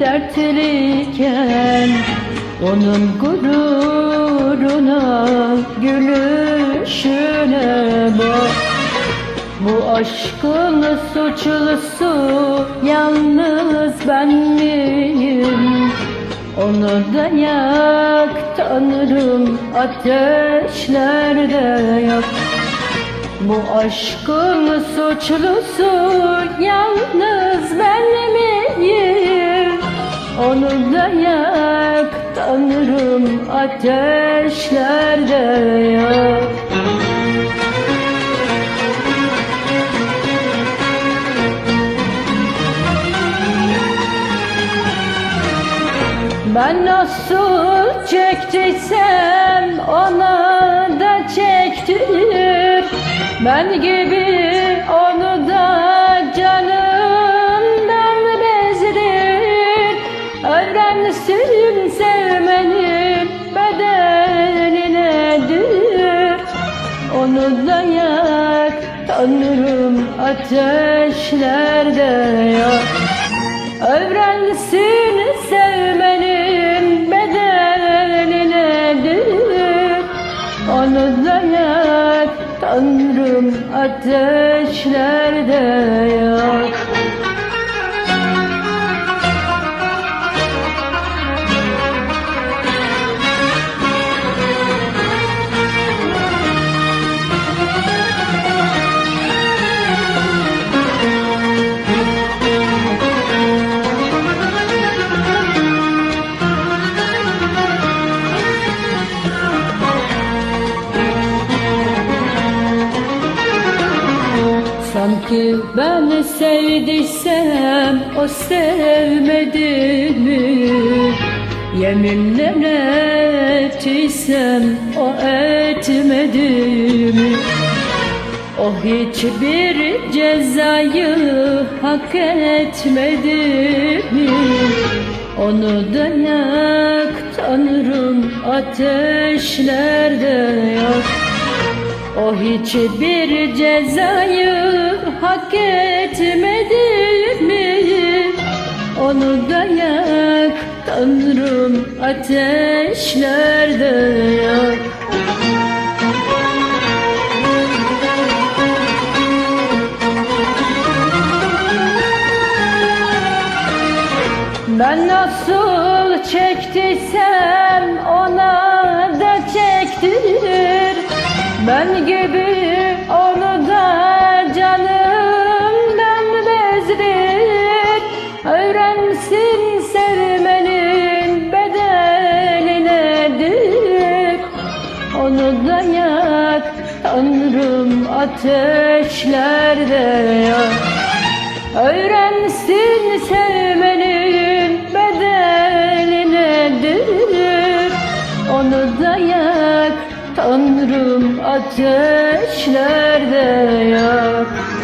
dertliyken Onun gururuna gülüşüne bak Bu aşkın suçlusu yalnız ben miyim? Onu da yak tanrım ateşlerde yak Bu aşkın suçlusu yalnız ben miyim? Onu da yak tanrım ateşlerde yak. Ben nasıl çektiysem ona da çektir Ben gibi onu Öğrensin sevmenin bedeli nedir Onu da yak tanrım ateşlerde yak Öğrensin sevmenin bedeli nedir Onu da yak Tanrım ateşlerde Sanki ben sevdiysem o sevmedi mi? Yeminler ettiysem o etmedi mi? O hiçbir cezayı hak etmedi mi? Onu da yak tanrım ateşlerde yak o hiçbir cezayı hak etmedi mi? Onu da yak Tanrım ateşlerde yak Ben nasıl çektiysem ona Ben gibi onu da canımdan bezdir Öğrensin sevmenin bedeli nedir? Onu da yak Tanrım ateşlerde. Yak Öğrensin sevmenin yak Tanrım ateşlerde yak